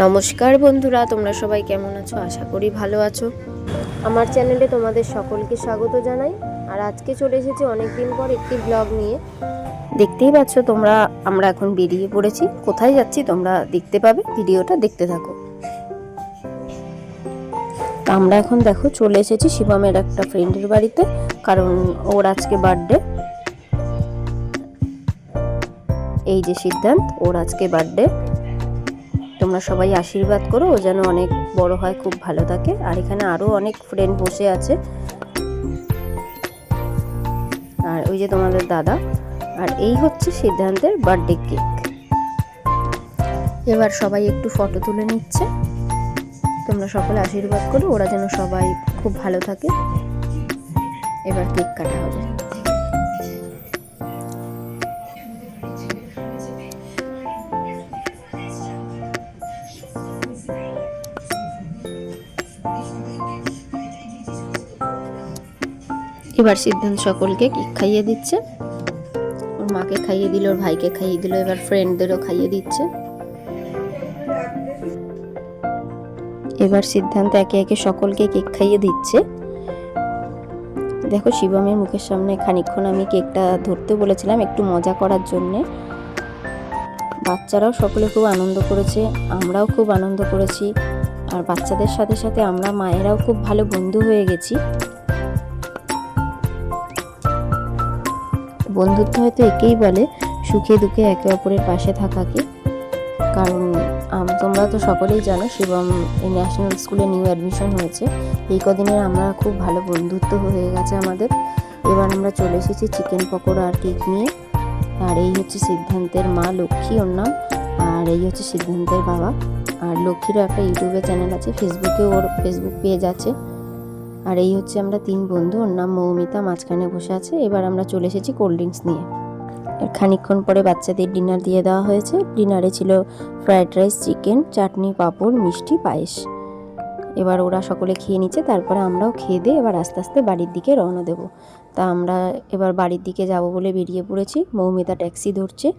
নমস্কার বন্ধুরা, তোমরা সবাই কেমন আছো? আশা করি ভালো আছো। আমার চ্যানেলে তোমাদের সকলকে স্বাগত জানাই। আর আজকে চলে এসেছি অনেক দিন পর একটি ব্লগ নিয়ে। দেখতেই পাচ্ছ তোমরা, আমরা এখন বেরিয়ে পড়েছি। কোথায় যাচ্ছি তোমরা দেখতে পাবে, ভিডিওটা দেখতে থাকো। আমরা এখন দেখো, চলে এসেছি শিবমের একটা ফ্রেন্ডের বাড়িতে, কারণ ওর আজকে বার্থডে এই যে সিদ্ধান্ত, ওর আজকে বার্থডে তোমরা সবাই আশীর্বাদ করো, ও যেন অনেক বড় হয়, খুব ভালো থাকে। আর এখানে আরও অনেক ফ্রেন্ড বসে আছে। আর ওই যে তোমাদের দাদা। আর এই হচ্ছে সিদ্ধান্তের বার্থডে কেক এবার সবাই একটু ফটো তুলে নিচ্ছে। তোমরা সকলে আশীর্বাদ করো, ওরা যেন সবাই খুব ভালো থাকে। এবার কেক কাটা হবে। এবার সিদ্ধান্ত সকলকে কেক খাইয়ে দিচ্ছে। ওর মাকে খাইয়ে দিল, ওর ভাইকে খাইয়ে দিল, এবার ফ্রেন্ডদেরও খাইয়ে দিচ্ছে। এবার সিদ্ধান্ত একে একে সকলকে কেক খাইয়ে দিচ্ছে। দেখো শিবমের মুখের সামনে খানিকক্ষণ আমি কেকটা ধরতে বলেছিলাম একটু মজা করার জন্যে। বাচ্চারাও সকলে খুব আনন্দ করেছে, আমরাও খুব আনন্দ করেছি। আর বাচ্চাদের সাথে সাথে আমরা মায়েরাও খুব ভালো বন্ধু হয়ে গেছি। বন্ধুত্ব হয়তো একেই বলে, সুখে দুঃখে একে অপরের পাশে থাকাকে। কারণ তোমরা তো সকলেই জানো শিবম এই ন্যাশনাল স্কুলে নিউ অ্যাডমিশন হয়েছে। এই কদিনের আমরা খুব ভালো বন্ধুত্ব হয়ে গেছে আমাদের। এবার আমরা চলে এসেছি চিকেন পকোড়া আর কেক নিয়ে। আর এই হচ্ছে সিদ্ধান্তের মা লক্ষ্মী ওর নাম। আর এই হচ্ছে সিদ্ধান্তের বাবা। আর লক্ষ্মীরও একটা ইউটিউবে চ্যানেল আছে ফেসবুকে ওর ফেসবুক পেজ আছে। আর এই হচ্ছে আমরা তিন বন্ধু, ওর নাম মৌমিতা, মাঝখানে বসে আছে। এবার আমরা চলে এসেছি কোল্ড ড্রিঙ্কস নিয়ে। আর খানিকক্ষণ পরে বাচ্চাদের ডিনার দিয়ে দেওয়া হয়েছে। ডিনারে ছিল fried rice, chicken, chutney, papad, মিষ্টি, পায়েস। এবার ওরা সকলে খেয়ে নিচ্ছে, তারপরে আমরাও খেয়ে দিয়ে এবার আস্তে আস্তে বাড়ির দিকে রওনা দেব। তা আমরা এবার বাড়ির দিকে যাব বলে বেরিয়ে পড়েছি। মৌমিতা ট্যাক্সি ধরছে।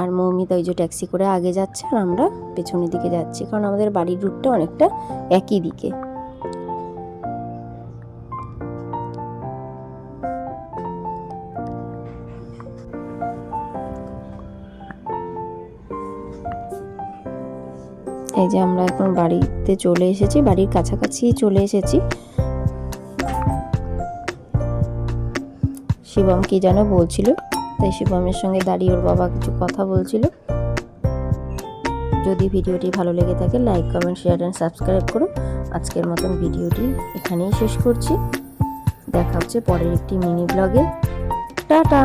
আর মৌমিতা ওই যে ট্যাক্সি করে আগে যাচ্ছে আর আমরা পেছনের দিকে যাচ্ছি, কারণ আমাদের বাড়ির রুটটা অনেকটা একই দিকে। এই যে আমরা এখন বাড়িতে চলে এসেছি, বাড়ির কাছাকাছি চলে এসেছি। শিবম কি যেন বলছিল? তাই শিবমের সঙ্গে দাঁড়িয়ে ওর বাবা কিছু কথা বলছিল। যদি ভিডিওটি ভালো লেগে থাকে like comment share and subscribe করো আজকের মতন ভিডিওটি এখানেই শেষ করছি। দেখা হচ্ছে পরের একটি মিনি ব্লগে টাটা!